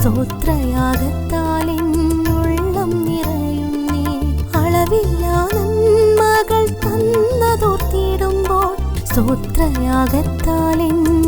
സ്തോത്രയാകത്താലെന്നുള്ളം നിറയുന്നേ. അളവില്ലാ നന്മകൾ തന്നതോർത്തിടുമ്പോൾ സ്തോത്രയാകത്താലെന്നു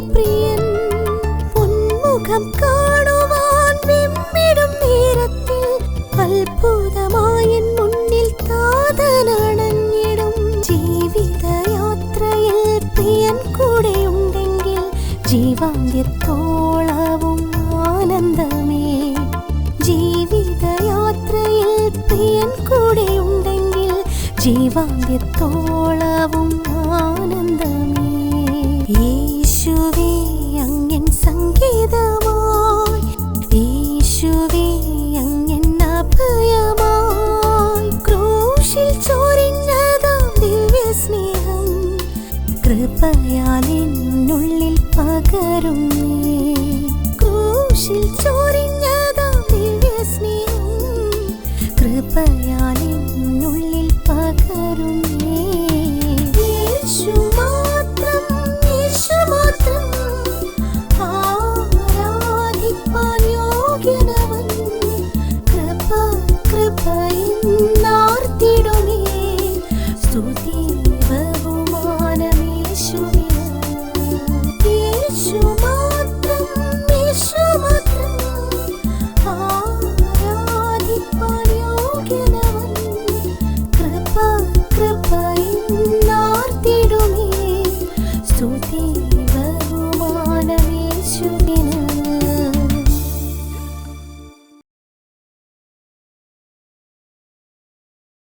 പ്രിയൻ പൊന്മുഖം കാണുവാൻ വെമ്മിടും നേരത്തിൽ അത്ഭുതമായ മുന്നിൽ താതനണഞ്ഞിടും. ജീവിതയാത്രയിൽ പ്രിയൻ കൂടെയുണ്ടെങ്കിൽ ജീവാന്ത്യത്തോളവും ആനന്ദമേ. ജീവിതയാത്രയിൽ പ്രിയൻ കൂടെയുണ്ടെങ്കിൽ ജീവാന്ത്യത്തോളവും ആനന്ദമേ. ഞാനെന്നുള്ളിൽ പകരും ക്രൂശിൽ ചോരിഞ്ഞതാ ദിവ്യസ്നേഹം. കൃപയാലെന്നു